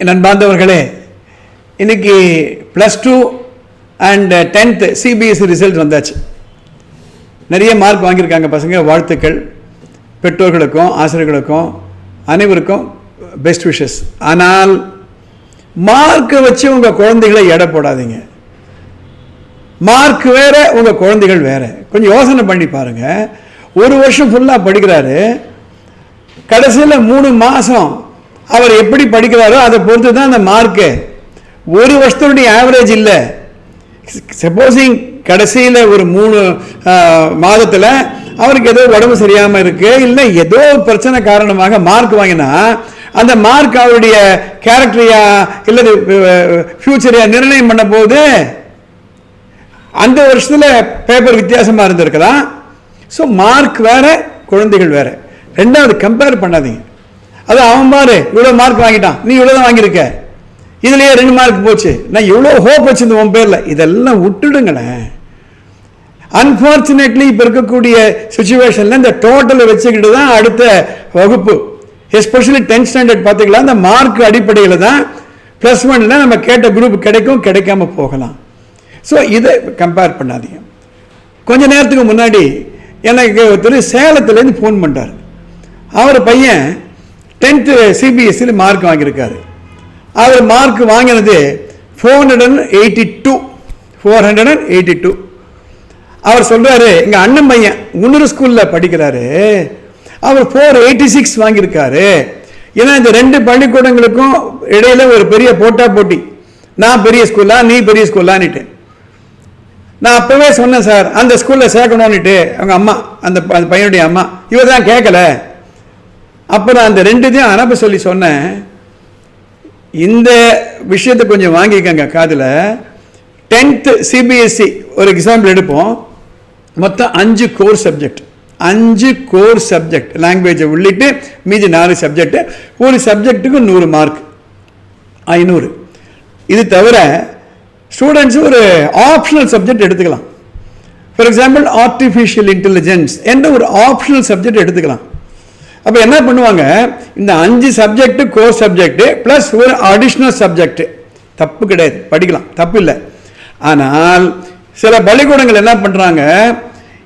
நண்பார்ந்தவர்களே இன்னைக்கு plus two and tenth CBSE result வந்தாச்சு. நிறைய மார்க் வாங்கியிருக்காங்க பசங்க வாழ்த்துக்கள். பெற்றோர்களுக்கும் ஆசிரியர்களுக்கும் அனைவருக்கும் பெஸ்ட் விஷஸ் ஆனால் மார்க்கை வச்சு உங்கள் குழந்தைகளை எடை போடாதீங்க. மார்க் வேறு உங்கள் குழந்தைகள் வேறு. கொஞ்சம் யோசனை பண்ணி பாருங்கள் ஒரு வருஷம் ஃபுல்லாக படிக்கிறாரு. கடைசியில் மூணு மாதம் அவர் எப்படி படிக்கிறாரோ அதை பொறுத்து தான் அந்த மார்க்கு ஒரு வருஷத்தினுடைய ஆவரேஜ் இல்லை. சப்போஸிங் கடைசியில் ஒரு மூணு மாதத்தில் அவருக்கு ஏதோ உடம்பு சரியாமல் இருக்குது இல்லை ஏதோ பிரச்சனை காரணமாக மார்க் வாங்கினா அந்த மார்க் அவருடைய கேரக்டரையா இல்லை ஃபியூச்சரையா நிர்ணயம் பண்ண போது அந்த வருஷத்தில் பேப்பர் வித்தியாசமாக இருந்திருக்கலாம். ஸோ மார்க் வேறு குழந்தைகள் வேறு. ரெண்டாவது கம்பேர் பண்ணாதீங்க. அது அவன் பாரு இவ்வளோ மார்க் வாங்கிட்டான். நீ இவ்வளோ தான் வாங்கியிருக்க. இதுலேயே ரெண்டு மார்க் போச்சு. நான் இவ்வளோ ஹோப் வச்சிருந்தேன் உன் பேரில். இதெல்லாம் விட்டுடுங்களேன் அன்ஃபார்ச்சுனேட்லி இப்போ இருக்கக்கூடிய சுச்சுவேஷனில் இந்த டோட்டலை வச்சுக்கிட்டு தான் அடுத்த வகுப்பு. எஸ்பெஷலி டென்த் ஸ்டாண்டர்ட் பார்த்துக்கலாம் அந்த மார்க் அடிப்படையில் தான் ப்ளஸ் ஒன்னில் நம்ம கேட்ட குரூப் கிடைக்கும் கிடைக்காம போகலாம். ஸோ இதை கம்பேர் பண்ணாதீங்க. கொஞ்ச நேரத்துக்கு முன்னாடி எனக்கு ஒருத்தர் சேலத்துலேருந்து ஃபோன் பண்ணுறாரு அவர் பையன் டென்த்து சிபிஎஸ்சியில் மார்க் வாங்கியிருக்காரு அவர் மார்க் வாங்கினது four hundred and eighty two four hundred and eighty two அவர் சொல்கிறாரு எங்கள் அண்ணன் பையன் முன்னூறு ஸ்கூலில் படிக்கிறாரு. அவர் ஃபோர் எயிட்டி சிக்ஸ் வாங்கியிருக்காரு. ஏன்னா இந்த ரெண்டு பள்ளிக்கூடங்களுக்கும் இடையில ஒரு பெரிய போட்டா போட்டி. நான் பெரிய ஸ்கூலா நீ பெரிய ஸ்கூலான்னுட்டு நான் அப்போவே சொன்னேன் சார் அந்த ஸ்கூலில் சேர்க்கணும்னுட்டு அவங்க அம்மா அந்த ப- அந்த பையனுடைய அம்மா இவர் தான் கேட்கல அப்போ நான் அந்த ரெண்டுத்தையும் அனுப்ப சொல்லி சொன்னேன். இந்த விஷயத்தை கொஞ்சம் வாங்கிக்கங்க காதில். டென்த்து சிபிஎஸ்சி ஒரு எக்ஸாம்பிள் எடுப்போம். மொத்தம் அஞ்சு கோர் சப்ஜெக்ட் அஞ்சு கோர் சப்ஜெக்ட் லாங்குவேஜை உள்ளிட்டு மீதி நாலு சப்ஜெக்ட் ஒரு சப்ஜெக்ட்டுக்கு நூறு மார்க் ஐநூறு. இது தவிர ஸ்டூடெண்ட்ஸ் ஒரு ஆப்ஷனல் சப்ஜெக்ட் எடுத்துக்கலாம். ஃபார் எக்ஸாம்பிள் ஆர்டிஃபிஷியல் இன்டெலிஜென்ஸ் என்ற ஒரு ஆப்ஷனல் சப்ஜெக்ட் எடுத்துக்கலாம். அப்போ என்ன பண்ணுவாங்க? இந்த அஞ்சு சப்ஜெக்ட் கோர் சப்ஜெக்ட் ப்ளஸ் ஒரு அடிஷ்னல் சப்ஜெக்ட் தப்பு கிடையாது. படிக்கலாம். தப்பு இல்லை. ஆனால் சில பள்ளிக்கூடங்கள் என்ன பண்ணுறாங்க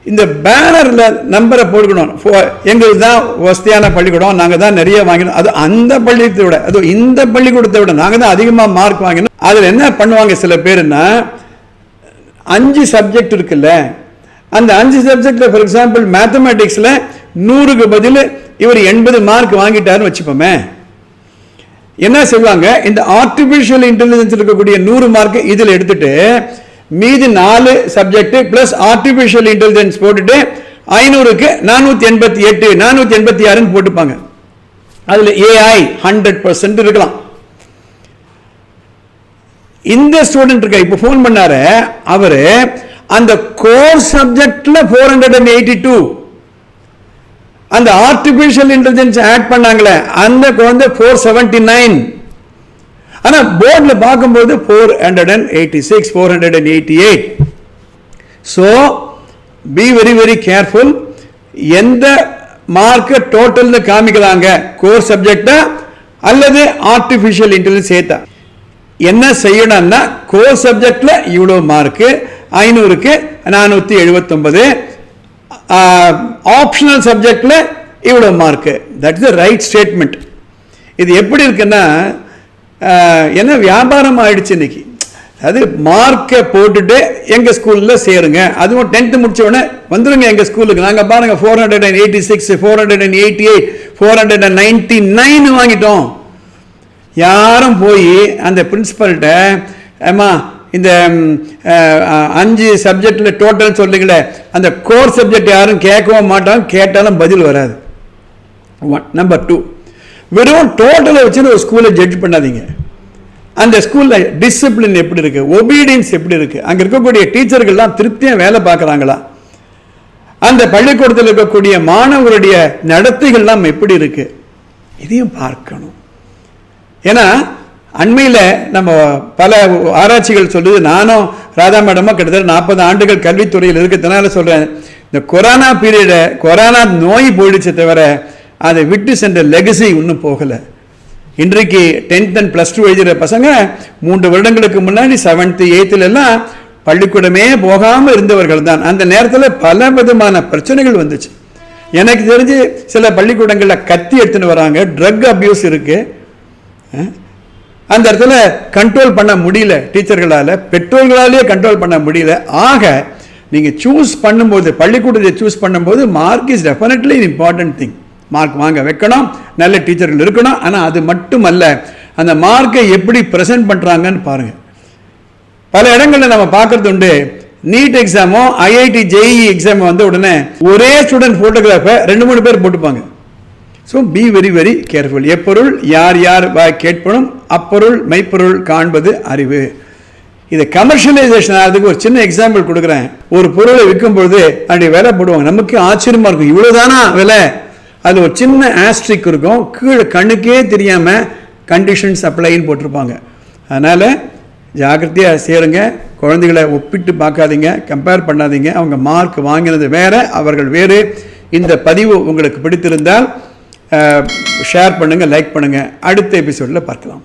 இந்த பேனரில் நம்பரை போட்டுக்கணும். ஃபோ- எங்களுக்கு தான் வசதியான பள்ளிக்கூடம். நாங்கள் தான் நிறைய வாங்கினோம். அது அந்த பள்ளிக்கூடத்தை விட அது இந்த பள்ளிக்கூடத்தை விட நாங்கள் தான் அதிகமாக மார்க் வாங்கினோம். அதில் என்ன பண்ணுவாங்க சில பேருன்னா அஞ்சு சப்ஜெக்ட் இருக்குல்ல அந்த அஞ்சு சப்ஜெக்டில் ஃபார் எக்ஸாம்பிள் மேத்தமேட்டிக்ஸில் நூறுக்கு பதில் இவர் எண்பது மார்க் வாங்கிட்டாருன்னு வச்சுப்போமே என்ன செய்வாங்க இந்த ஆர்டிஃபிஷியல் இன்டெலிஜென்ஸ் இருக்கக்கூடிய நூறு மார்க் இதில் எடுத்துட்டு மீதி நாலு சப்ஜெக்ட் பிளஸ் ஆர்டிஃபிஷியல் இன்டெலிஜென்ஸ் போட்டுட்டு ஐநூறுக்கு நானூற்றி எண்பத்தி எட்டு நானூற்றி எண்பத்தி ஆறுன்னு போட்டுப்பாங்க. அதில் ஏஐ ஹண்ட்ரட் பர்சன்ட் இருக்கலாம். இந்த ஸ்டூடெண்ட் இருக்க இப்போ ஃபோன் பண்ணாரு அவரு அந்த கோர் சப்ஜெக்ட்ல four hundred and eighty two அந்த ஆர்டிபிஷியல் இன்டெலிஜென்ஸ் ஆட் பண்ணாங்களே அந்த குழந்தை ஃபோர் செவன்டி நைன் ஆனால் போர்டில் பார்க்கும்போது four hundred and eighty six four hundred and eighty eight so be very very careful எந்த மார்க்கை டோட்டல்னு காமிக்கலாங்க. கோர் சப்ஜெக்டா அல்லது ஆர்டிஃபிஷியல் இன்டெலிஜென்ஸ் சேர்த்தா? என்ன செய்யணும்னா கோர் சப்ஜெக்டில் இவ்வளோ மார்க்கு ஐநூறுக்கு நானூற்றி எழுபத்தொன்பது ஆப்ஷனல் சப்ஜெக்டில் இவ்வளோ mark that is the right statement இது எப்படி இருக்குன்னா என்ன வியாபாரம் ஆயிடுச்சு இன்னைக்கு? அது மார்க்கை போட்டுட்டு எங்கள் ஸ்கூலில் சேருங்க. அதுவும் டென்த்து முடிச்ச உடனே எங்கள் ஸ்கூலுக்கு நாங்கள் பாருங்கள் four hundred and eighty six four hundred and eighty eight four hundred and ninety nine வாங்கிட்டோம். யாரும் போய் அந்த பிரின்ஸிபல்கிட்ட ஏமா இந்த அஞ்சு சப்ஜெக்டில் டோட்டல் சொல்லுங்களே அந்த கோர் சப்ஜெக்ட் யாரும் கேட்கவும் மாட்டாங்க கேட்டாலும் பதில் வராது. ஒன் நம்பர் டூ வெறும் டோட்டலை வச்சுன்னு ஒரு ஸ்கூலை ஜட்ஜ் பண்ணாதீங்க. அந்த ஸ்கூலில் டிசிப்ளின் எப்படி இருக்குது ஒபீடியன்ஸ் எப்படி இருக்குது அங்கே இருக்கக்கூடிய டீச்சர்கள்லாம் திருப்தியாக வேலை பார்க்குறாங்களா? அந்த பள்ளிக்கூடத்தில் இருக்கக்கூடிய மாணவருடைய நடத்தைகள்லாம் எப்படி இருக்குது இதையும் பார்க்கணும். ஏன்னா அண்மையில் நம்ம பல ஆராய்ச்சிகள் சொல்லுது நானும் ராதா மேடமும் கிட்டத்தட்ட நாற்பது ஆண்டுகள் கல்வித்துறையில் இருக்கிறதுனால சொல்கிறேன் இந்த கொரோனா பீரியடை கொரோனா நோய் போயிடுச்சே தவிர அதை விட்டு சென்ற லெகசி இன்னும் போகலை. இன்றைக்கு டென்த் அண்ட் ப்ளஸ் டூ எழுதுகிற பசங்க மூன்று வருடங்களுக்கு முன்னாடி செவன்த்து எயித்துலலாம் பள்ளிக்கூடமே போகாமல் இருந்தவர்கள் தான். அந்த நேரத்தில் பல விதமான பிரச்சனைகள் வந்துச்சு. எனக்கு தெரிஞ்சு சில பள்ளிக்கூடங்களில் கத்தி எடுத்துன்னு வராங்க ட்ரக் அப்யூஸ் இருக்குது அந்த இடத்துல கண்ட்ரோல் பண்ண முடியல டீச்சர்களால் பெற்றோர்களாலேயே கண்ட்ரோல் பண்ண முடியல. ஆக நீங்கள் சூஸ் பண்ணும்போது பள்ளிக்கூடத்தை சூஸ் பண்ணும்போது mark is definitely important thing mark வாங்க வைக்கணும் நல்ல டீச்சர்கள் இருக்கணும். ஆனால் அது மட்டுமல்ல அந்த மார்க்கை எப்படி ப்ரெசென்ட் பண்ணுறாங்கன்னு பாருங்கள் பல இடங்களில் நம்ம பார்க்கறது உண்டு நீட் எக்ஸாமோ ஐஐடி ஜேஇ எக்ஸாமோ வந்த உடனே ஒரே ஸ்டூடெண்ட் ஃபோட்டோகிராஃபை ரெண்டு மூணு பேர் போட்டுப்பாங்க. So be very very careful எப்பொருள் யார் யார் கேட்பனும் அப்பொருள் மெய்ப்பொருள் காண்பது அறிவு. இதை கமர்ஷியலைசேஷன் ஆகிறதுக்கு ஒரு சின்ன எக்ஸாம்பிள் கொடுக்குறேன். ஒரு பொருளை விற்கும் பொழுது அப்படி விலை போடுவாங்க. நமக்கு ஆச்சரியமாக இருக்கும். இவ்வளோதானா விலை? அது ஒரு சின்ன ஆஸ்ட்ரிக் இருக்கும். கீழே கண்ணுக்கே தெரியாமல் கண்டிஷன்ஸ் அப்ளைன்னு போட்டிருப்பாங்க. அதனால் ஜாக்கிரதையாக சேருங்க. குழந்தைகளை ஒப்பிட்டு பார்க்காதீங்க. கம்பேர் பண்ணாதீங்க. அவங்க மார்க் வாங்கினது வேறு அவர்கள் வேறு. இந்த பதிவு உங்களுக்கு பிடித்திருந்தால் ஷேர் பண்ணுங்கள் லைக் பண்ணுங்கள் அடுத்த எபிசோடில் பார்க்கலாம்.